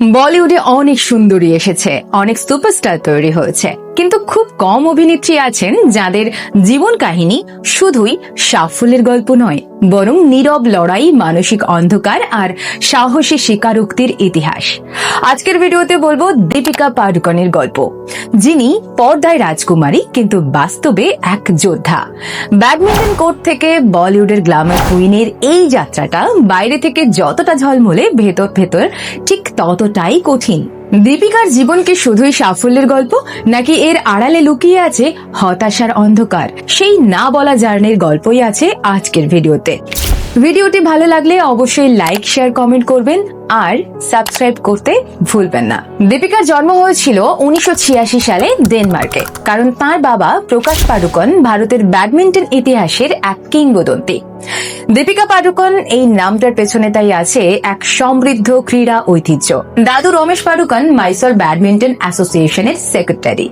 বলিউডে অনেক সুন্দরী এসেছে অনেক সুপারস্টার তৈরি হয়েছে। কিন্তু খুব কম অভিনেত্রী আছেন যাদের জীবন কাহিনী শুধুই সাফল্যের গল্প নয়, বরং নীরব লড়াই, মানসিক অন্ধকার আর সাহসী স্বীকারোক্তির ইতিহাস। আজকের ভিডিওতে বলব দীপিকা পাডুকনের গল্প, যিনি পর্দায় রাজকুমারী কিন্তু বাস্তবে এক যোদ্ধা। ব্যাডমিন্টন কোর্ট থেকে বলিউডের গ্ল্যামার কুইনের এই যাত্রাটা বাইরে থেকে যতটা ঝলমলে ভেতর ভেতর ঠিক ততটাই কঠিন। দীপিকার জীবন কি শুধুই সাফল্যের গল্প, নাকি এর আড়ালে লুকিয়ে আছে হতাশার অন্ধকার? সেই না বলা জার্নির গল্পই আছে আজকের ভিডিওতে। ভিডিওটি ভালো লাগলে অবশ্যই লাইক, শেয়ার, কমেন্ট করবেন আর সাবস্ক্রাইব করতে ভুলবেন না। দীপিকার জন্ম হয়েছিল উনিশশো ছিয়াশি সালে ডেনমার্কে, কারণ তার বাবা প্রকাশ পাডুকন ভারতের ব্যাডমিন্টন ইতিহাসের এক কিংবদন্তি। দীপিকা পাডুকন এই নামটার পেছনে তাই আছে এক সমৃদ্ধ ক্রীড়া ঐতিহ্য। দাদু রমেশ পাডুকন মাইসর ব্যাডমিন্টন অ্যাসোসিয়েশনের সেক্রেটারি।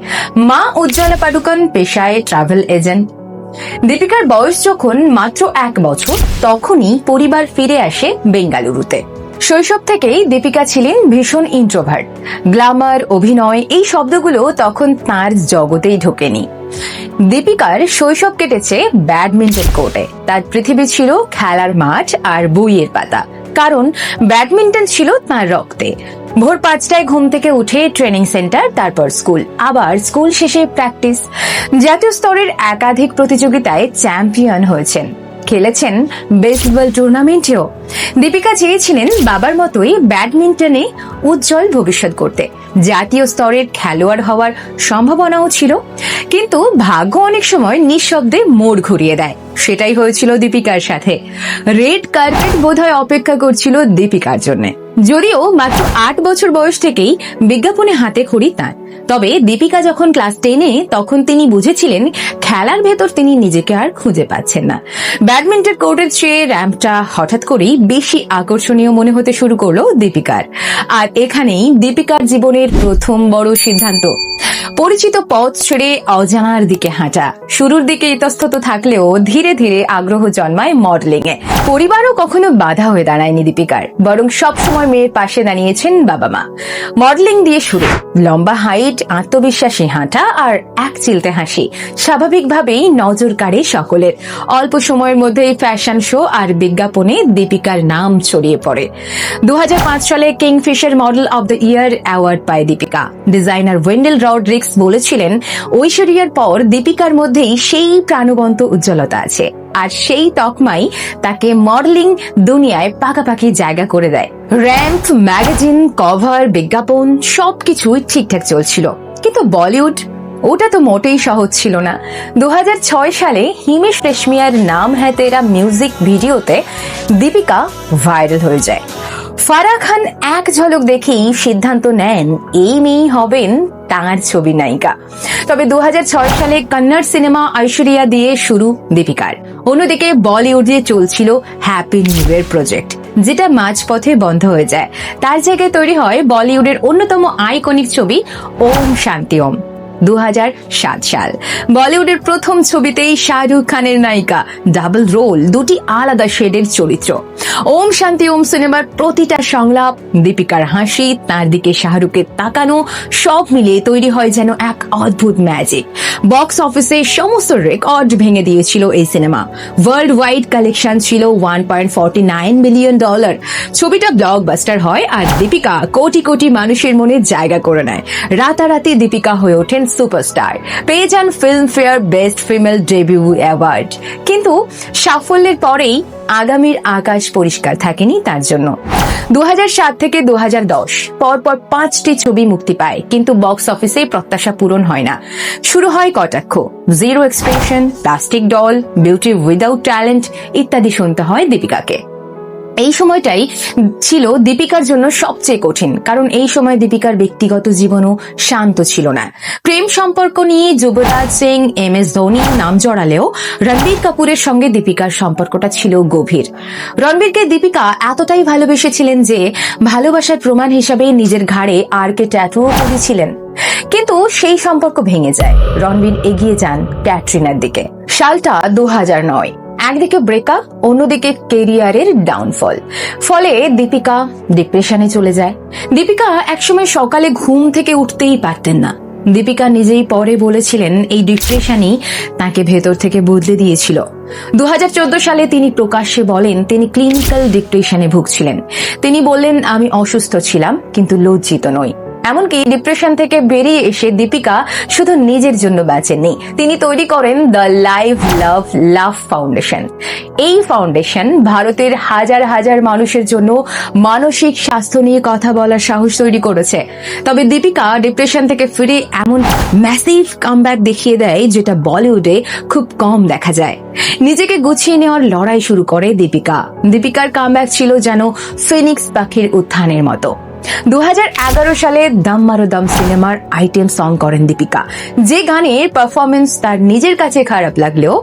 মা উজ্জ্বলা পাডুকন পেশায় ট্রাভেল এজেন্ট। দীপিকার বয়স যখন মাত্র এক বছর, তখনই পরিবার ফিরে আসে বেঙ্গালুরুতে। শৈশব থেকেই দীপিকা ছিলেন ভীষণ ইন্ট্রোভার্ট গ্ল্যামার অভিনয়, এই শব্দগুলো তখন তার জগতেই ঢোকেনি। দীপিকার শৈশব কেটেছে ব্যাডমিন্টন কোর্টে। তার পৃথিবী ছিল খেলার মাঠ আর বইয়ের পাতা। কারণ ব্যাডমিন্টন ছিল তার রক্তে। ভোর পাঁচটায় ঘুম থেকে উঠে ট্রেনিং সেন্টার তারপর স্কুল আবার স্কুল শেষে প্র্যাকটিস জাতীয় স্তরের একাধিক প্রতিযোগিতায় চ্যাম্পিয়ন হয়েছেন। খেলেছেন বেসবল টুর্নামেন্টেও দীপিকা চেয়েছিলেন বাবার মতোই ব্যাডমিন্টনে উজ্জ্বল ভবিষ্যৎ করতে জাতীয় স্তরের খেলোয়াড় হওয়ার সম্ভাবনাও ছিল। কিন্তু ভাগ্য অনেক সময় নিঃশব্দে মোড় ঘুরিয়ে দেয়। সেটাই হয়েছিল দীপিকার সাথে। রেড কার্পেট বোধহয় অপেক্ষা করছিল দীপিকার জন্য। যদিও মাত্র আট বছর বয়স থেকেই বিজ্ঞাপনে হাতে খড়ি তাঁর। তবে দীপিকা যখন ক্লাস টেনে তখন তিনি বুঝেছিলেন খেলার ভেতর তিনি নিজেকে আর খুঁজে পাচ্ছেন না। ব্যাডমিন্টন কোর্টের চেয়ে র্যাম্পটা হঠাৎ করেই বেশি আকর্ষণীয় মনে হতে শুরু করল দীপিকার। আর এখানেই দীপিকার জীবনের প্রথম বড় সিদ্ধান্ত। পরিচিত পথ ছেড়ে অজানার দিকে হাঁটা। শুরুর দিকে ইতস্তত থাকলেও ধীরে ধীরে আগ্রহ জন্মায় মডেলিং এ পরিবারও কখনো বাধা হয়ে দাঁড়ায়নি দীপিকার, বরং সবসময় মেয়ের পাশে দাঁড়িয়েছেন বাবা মা মডেলিং দিয়ে শুরু। লম্বা হাইট, আত্মবিশ্বাসী হাঁটা আর এক চিলতে হাসি, স্বাভাবিকভাবেই নজর কাড়ে সকলের। অল্প সময়ের মধ্যেই ফ্যাশন শো আর বিজ্ঞাপনে দীপিকার নাম ছড়িয়ে পড়ে। দু হাজার পাঁচ সালে Kingfisher model of the year award পায় দীপিকা। ডিজাইনার ওয়েন্ডেল রডরিক্স বলেছিলেন, ঐশ্বরিয়ার পর দীপিকার মধ্যেই সেই প্রাণবন্ত উজ্জ্বলতা আছে। আর সেই তকমাই তাকে মডেলিং দুনিয়ায় পাকাপাকি জায়গা করে দেয়। র্যাম্প ম্যাগাজিন, কভার, বিজ্ঞাপন, সবকিছুই ঠিকঠাক চলছিল। কিন্তু বলিউড, ওটা তো মোটেই সহজ ছিল না। দু হাজার ছয় সালে হিমেশ রেশমিয়ার নাম হ্যাঁ তেরা মিউজিক ভিডিওতে দীপিকা ভাইরাল হয়ে যায়। ফারাহ খান এক ঝলক দেখেই সিদ্ধান্ত নেন এই মেয়েই হবেন তাঁর ছবি নায়িকা। তবে দু হাজার ছয় সালে কন্নড় সিনেমা ঐশ্বরিয়া দিয়ে শুরু দীপিকার। অন্যদিকে বলিউডে চলছিল হ্যাপি নিউ ইয়ার প্রজেক্ট, যেটা মাঝপথে বন্ধ হয়ে যায়। তার জায়গায় তৈরি হয় বলিউডের অন্যতম আইকনিক ছবি, ওম শান্তি ওম। দু হাজার সাত সাল। বলিউডের প্রথম ছবিতেই শাহরুখ খানের নায়িকা ডাবল রোল দুটি আলাদা শেডের চরিত্র। ওম শান্তি ওম সিনেমার প্রতিটা সংলাপ, দীপিকার হাসি, তার দিকে শাহরুখের তাকানো, সব মিলিয়ে তৈরি হয় যেন এক অদ্ভুত ম্যাজিক বক্স অফিসে সমস্ত রেকর্ড ভেঙে দিয়েছিল এই সিনেমা। ওয়ার্ল্ড ওয়াইড কালেকশন ছিল one point forty nine million dollar ছবিটা ব্লকবাস্টার হয় আর দীপিকা কোটি কোটি মানুষের মনে জায়গা করে নেয়। রাতারাতি দীপিকা হয়ে ওঠেন সুপারস্টার পেয়ে যান Filmfare best female debut award কিন্তু সাফল্যের পরেই আগামীর আকাশ পরিষ্কার থাকেনি তার জন্য। দু থেকে দু হাজার দশ পরপর পাঁচটি ছবি মুক্তি পায়, কিন্তু বক্স অফিসে প্রত্যাশা পূরণ হয় না। শুরু হয় কটাক্ষ। Zero expression plastic doll beauty without talent ইত্যাদি শুনতে হয় দীপিকাকে। এই সময়টাই ছিল দীপিকার জন্য সবচেয়ে কঠিন, কারণ এই সময় দীপিকার ব্যক্তিগত জীবনও শান্ত ছিল না। প্রেম সম্পর্ক নিয়ে যুবরাজ সিং, এম এস ধোনি নাম জড়ালেও রণবীর কাপুরের সঙ্গে দীপিকার সম্পর্কটা ছিল গভীর। রণবীরকে দীপিকা এতটাই ভালোবেসেছিলেন যে ভালোবাসার প্রমাণ হিসাবে নিজের ঘাড়ে আর কে ট্যাটুও করেছিলেন কিন্তু সেই সম্পর্ক ভেঙে যায়। রণবীর এগিয়ে যান ক্যাটরিনার দিকে। সালটা দু হাজার নয়। একদিকে ব্রেকআপ অন্যদিকে কেরিয়ারের ডাউনফল। ফলে দীপিকা ডিপ্রেশনে চলে যায়। দীপিকা একসময় সকালে ঘুম থেকে উঠতেই পারতেন না। দীপিকা নিজেই পরে বলেছিলেন, এই ডিপ্রেশনই তাকে ভেতর থেকে বদলে দিয়েছিল। দু হাজার চোদ্দ সালে তিনি প্রকাশ্যে বলেন, তিনি ক্লিনিক্যাল ডিপ্রেশনে ভুগছিলেন। তিনি বললেন, আমি অসুস্থ ছিলাম, কিন্তু লজ্জিত নই। এমনকি ডিপ্রেশন থেকে বেরিয়ে এসে দীপিকা শুধু নিজের জন্য বাঁচেননি। তিনি তৈরি করেন the live love love foundation এই ফাউন্ডেশন ভারতের হাজার হাজার মানুষের জন্য মানসিক স্বাস্থ্য নিয়ে কথা বলার সাহস তৈরি করেছে। তবে দীপিকা ডিপ্রেশন থেকে ফিরে এমন ম্যাসিভ কামব্যাক দেখিয়ে দেয় যেটা বলিউডে খুব কম দেখা যায়। নিজেকে গুছিয়ে নেওয়ার লড়াই শুরু করে দীপিকা। দীপিকার কামব্যাক ছিল যেন ফিনিক্স পাখির উত্থানের মতো। দু হাজার এগারো সালে দম মারো দম সিনেমার আইটেম সং করেন দীপিকা। যে গানের পারফরমেন্স তার নিজের কাছে খারাপ লাগলেও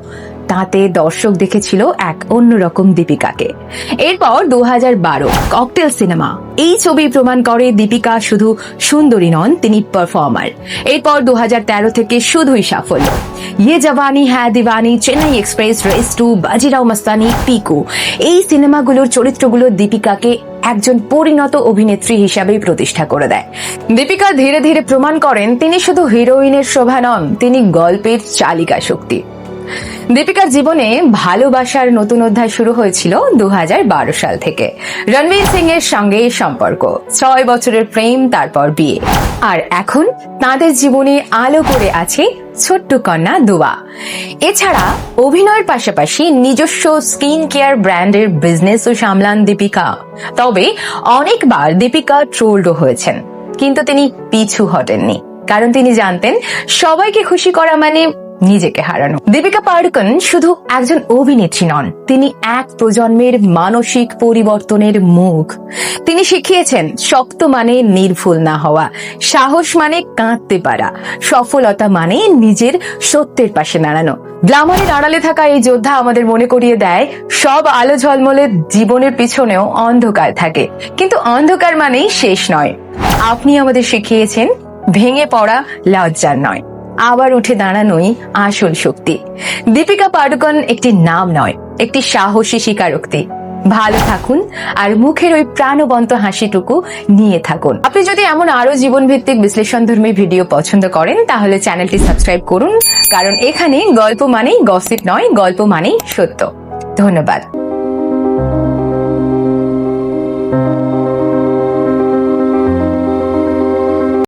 তাতে দর্শক দেখেছিল এক অন্যরকম দীপিকাকে। এরপর দু হাজার বারো ককটেল সিনেমা এই ছবি প্রমাণ করে দীপিকা শুধু সুন্দরী নন, তিনি পারফর্মার এরপর দু হাজার তেরো থেকে শুধুই সাফল্য। Yeh Jawaani Hai Deewani, Chennai express, race two, Bajirao Mastani, Piku. এই সিনেমাগুলোর চরিত্রগুলো দীপিকাকে একজন পরিণত অভিনেত্রী হিসাবেই প্রতিষ্ঠা করে দেয়। দীপিকা ধীরে ধীরে প্রমাণ করেন, তিনি শুধু হিরোইনের শোভা নন, তিনি গল্পের চালিকা শক্তি দীপিকার জীবনে ভালোবাসার নতুন অধ্যায় শুরু হয়েছিল দু হাজার বারো সাল থেকে। রণবীর সিং এর সঙ্গে সম্পর্ক। ছয় বছরের প্রেম, তারপর বিয়ে। আর এখন তাদের জীবনে আলো করে আছে ছোট্ট কন্যা দুয়া। এছাড়া অভিনয়ের পাশাপাশি নিজস্ব স্কিন কেয়ার ব্র্যান্ডের বিজনেসও সামলান দীপিকা। তবে অনেকবার দীপিকা ট্রোলড হয়েছেন। কিন্তু তিনি পিছু হটেননি। কারণ তিনি জানতেন, সবাইকে খুশি করা মানে নিজেকে হারানো। দীপিকা পাড়ুকন শুধু একজন অভিনেত্রী নন, তিনি এক প্রজন্মের মানসিক পরিবর্তনের মুখ। তিনি শিখিয়েছেন, শক্ত মানে নির্ভুল না হওয়া, সাহস মানে কাঁদতে পারা, সফলতা মানে নিজের সত্যের পাশে দাঁড়ানো। গ্লামারের আড়ালে থাকা এই যোদ্ধা আমাদের মনে করিয়ে দেয়, সব আলো ঝলমলে জীবনের পিছনেও অন্ধকার থাকে। কিন্তু অন্ধকার মানেই শেষ নয়। আপনি আমাদের শিখিয়েছেন, ভেঙে পড়া লজ্জার নয়। আবার উঠে দাঁড়ানোই আসল শক্তি। দীপিকা পাডুকন একটি নাম নয়, একটি সাহসী স্বীকারোক্তি। ভালো থাকুন আর মুখের ওই প্রাণবন্ত হাসিটুকু নিয়ে থাকুন। আপনি যদি এমন আরও জীবন ভিত্তিক বিশ্লেষণধর্মী ভিডিও পছন্দ করেন, তাহলে চ্যানেলটি সাবস্ক্রাইব করুন, কারণ এখানে গল্প মানেই গসিপ নয়, গল্প মানেই সত্য। ধন্যবাদ।